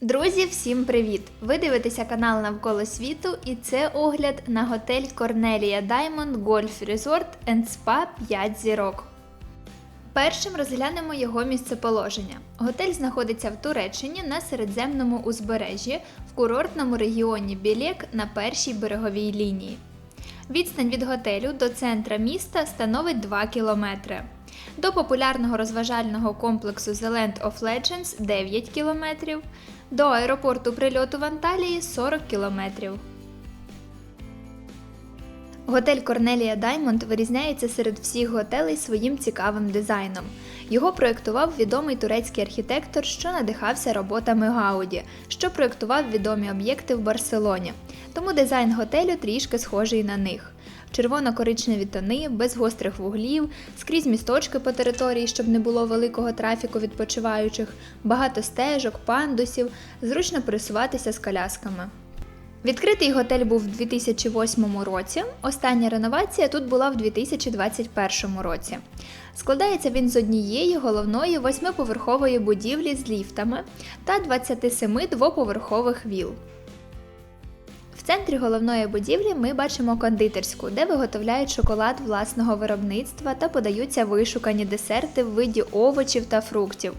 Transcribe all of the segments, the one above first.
Друзі, всім привіт! Ви дивитеся канал Навколо світу і це огляд на готель Корнелія Diamond Golf Resort and Spa 5 зірок. Першим розглянемо його місцеположення. Готель знаходиться в Туреччині на середземному узбережжі в курортному регіоні Білек на першій береговій лінії. Відстань від готелю до центра міста становить 2 кілометри. До популярного розважального комплексу The Land of Legends 9 кілометрів, до аеропорту прильоту в Анталії 40 кілометрів. Готель Корнелія Даймонд вирізняється серед всіх готелей своїм цікавим дизайном. Його проєктував відомий турецький архітектор, що надихався роботами Гауді, що проєктував відомі об'єкти в Барселоні. Тому дизайн готелю трішки схожий на них. Червоно-коричневі тони, без гострих вуглів, скрізь місточки по території, щоб не було великого трафіку відпочиваючих, багато стежок, пандусів, зручно пересуватися з колясками. Відкритий готель був в 2008 році. Остання реновація тут була в 2021 році. Складається він з однієї головної восьмиповерхової будівлі з ліфтами та 27 двоповерхових віл. Центрі головної будівлі ми бачимо кондитерську, де виготовляють шоколад власного виробництва та подаються вишукані десерти в виді овочів та фруктів.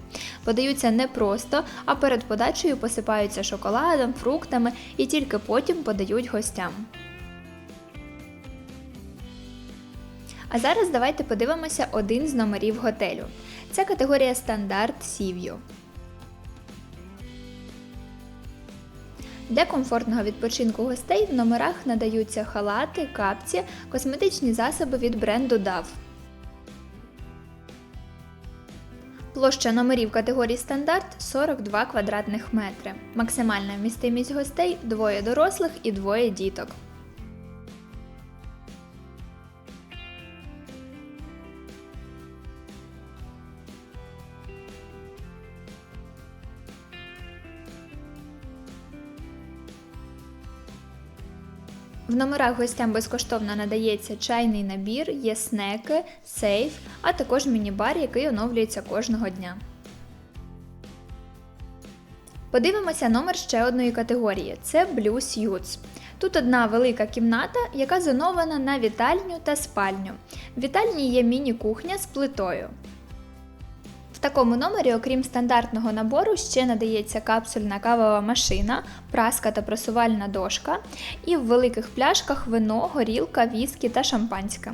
Подаються не просто, а перед подачею посипаються шоколадом, фруктами і тільки потім подають гостям. А зараз давайте подивимося один з номерів готелю. Це категорія стандарт Сів'ю. Для комфортного відпочинку гостей в номерах надаються халати, капці, косметичні засоби від бренду DAV. Площа номерів категорії стандарт 42 квадратних метри. Максимальна вмістимість гостей двоє дорослих і двоє діток. В номерах гостям безкоштовно надається чайний набір, є снеки, сейф, а також міні-бар, який оновлюється кожного дня. Подивимося номер ще одної категорії це Blue Suites. Тут одна велика кімната, яка зонована на вітальню та спальню. В вітальні є міні-кухня з плитою. В такому номері, окрім стандартного набору, ще надається капсульна кавова машина, праска та просувальна дошка, і в великих пляшках вино, горілка, віскі та шампанське.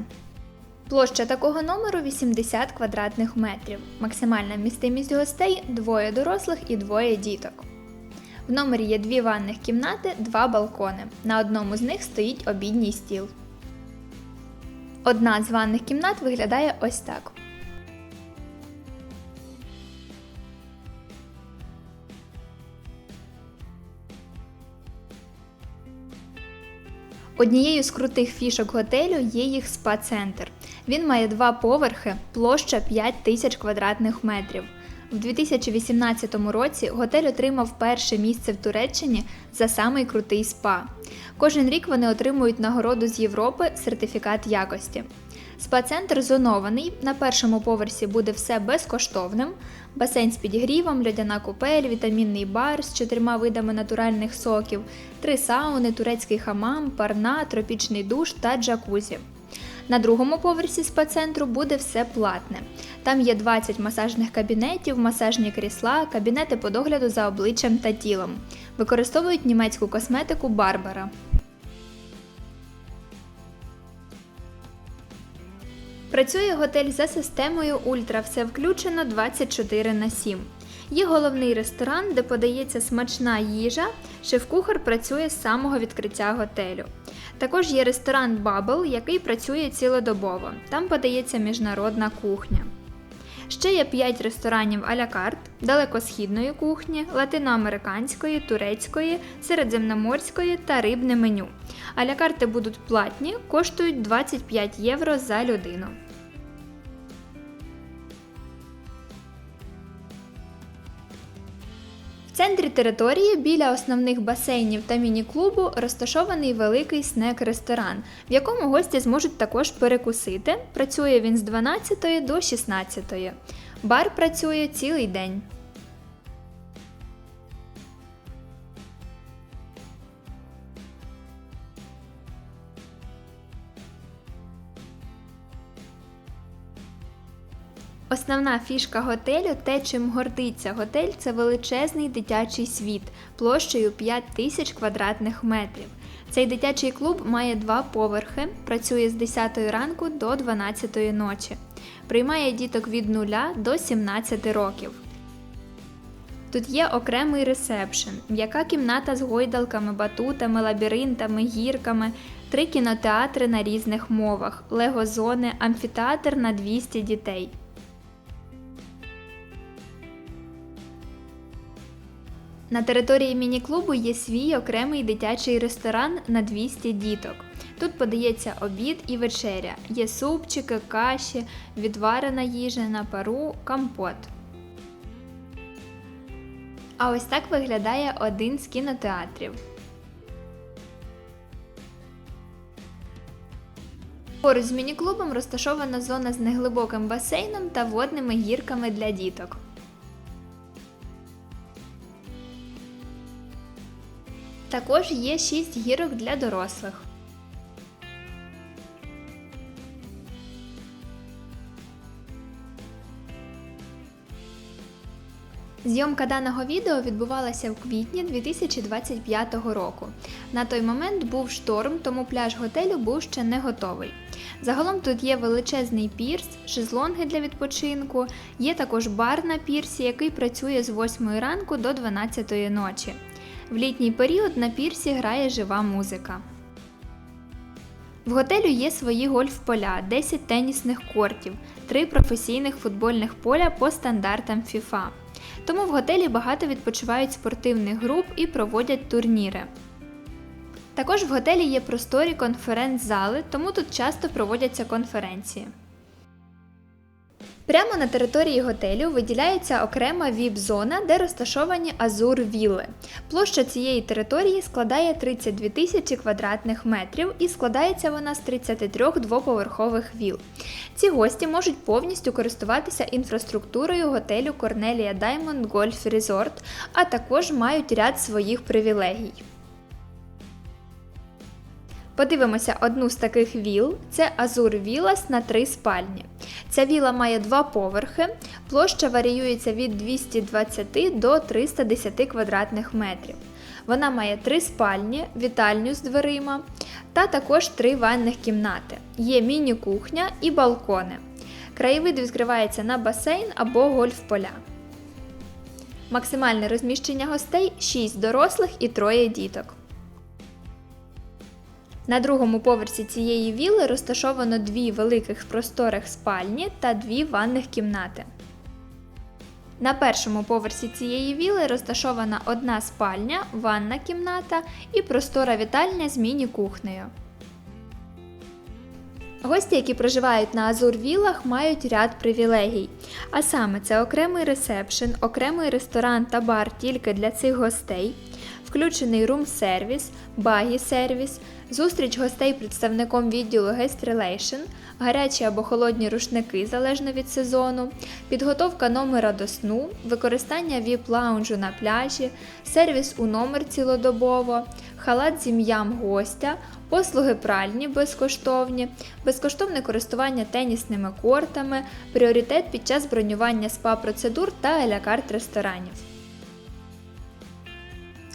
Площа такого номеру 80 квадратних метрів. Максимальна вмістимість гостей двоє дорослих і двоє діток. В номері є дві ванних кімнати, два балкони. На одному з них стоїть обідній стіл. Одна з ванних кімнат виглядає ось так. Однією з крутих фішок готелю є їх спа-центр. Він має два поверхи, площа 5 тисяч квадратних метрів. В 2018 році готель отримав перше місце в Туреччині за самий крутий спа. Кожен рік вони отримують нагороду з Європи сертифікат якості. Спа-центр зонований. На першому поверсі буде все безкоштовним: басейн з підігрівом, льодяна купель, вітамінний бар з чотирма видами натуральних соків, три сауни, турецький хамам, парна, тропічний душ та джакузі. На другому поверсі спа-центру буде все платне. Там є 20 масажних кабінетів, масажні крісла, кабінети по догляду за обличчям та тілом. Використовують німецьку косметику Барбара. Працює готель за системою Ультра все включено 24 на 7. Є головний ресторан, де подається смачна їжа. Шеф-кухар працює з самого відкриття готелю. Також є ресторан Bubble, який працює цілодобово. Там подається міжнародна кухня. Ще є 5 ресторанів а-ля карт, далекосхідної кухні, латиноамериканської, турецької, середземноморської та рибне меню. А-ля карти будуть платні, коштують 25 євро за людину. Центрі території біля основних басейнів та міні-клубу розташований великий снек-ресторан, в якому гості зможуть також перекусити. Працює він з 12 до 16. Бар працює цілий день. Основна фішка готелю те, чим гордиться готель, це величезний дитячий світ площею 5 тисяч квадратних метрів. Цей дитячий клуб має два поверхи, працює з 10 ранку до 12 ночі. Приймає діток від 0 до 17 років. Тут є окремий ресепшн, м'яка кімната з гойдалками, батутами, лабіринтами, гірками, три кінотеатри на різних мовах, лего-зони, амфітеатр на 200 дітей. На території міні-клубу є свій окремий дитячий ресторан на 200 діток. Тут подається обід і вечеря. Є супчики, каші, відварена їжа на пару, компот. А ось так виглядає один з кінотеатрів. Поруч з міні-клубом розташована зона з неглибоким басейном та водними гірками для діток. Також є 6 гірок для дорослих. Зйомка даного відео відбувалася в квітні 2025 року. На той момент був шторм, тому пляж готелю був ще не готовий. Загалом тут є величезний пірс, шезлонги для відпочинку, є також бар на пірсі, який працює з 8 ранку до 12 ночі. В літній період на пірсі грає жива музика. В готелю є свої гольф-поля, 10 тенісних кортів, 3 професійних футбольних поля по стандартам FIFA. Тому в готелі багато відпочивають спортивних груп і проводять турніри. Також в готелі є просторі конференц-зали, тому тут часто проводяться конференції. Прямо на території готелю виділяється окрема віп-зона, де розташовані Азур Вілли. Площа цієї території складає 32 тисячі квадратних метрів і складається вона з 33 двоповерхових віл. Ці гості можуть повністю користуватися інфраструктурою готелю Cornelia Diamond Golf Resort, а також мають ряд своїх привілегій. Подивимося одну з таких віл. Це Азур Вілас на три спальні. Ця віла має два поверхи, площа варіюється від 220 до 310 квадратних метрів. Вона має три спальні, вітальню з дверима та також три ванних кімнати. Є міні-кухня і балкони. Краєвид відкривається на басейн або гольф-поля. Максимальне розміщення гостей 6 дорослих і троє діток. На другому поверсі цієї вілли розташовано дві великих просторих спальні та дві ванних кімнати. На першому поверсі цієї віли розташована одна спальня, ванна кімната і простора вітальня з міні-кухнею. Гості, які проживають на Азур Віллах, мають ряд привілегій. А саме це окремий ресепшн, окремий ресторан та бар тільки для цих гостей, включений рум-сервіс, багі-сервіс, зустріч гостей представником відділу Guest Relation, гарячі або холодні рушники залежно від сезону, підготовка номера до сну, використання віп-лаунжу на пляжі, сервіс у номер цілодобово, халат з ім'ям гостя, послуги пральні безкоштовні, безкоштовне користування тенісними кортами, пріоритет під час бронювання спа-процедур та елякарт ресторанів.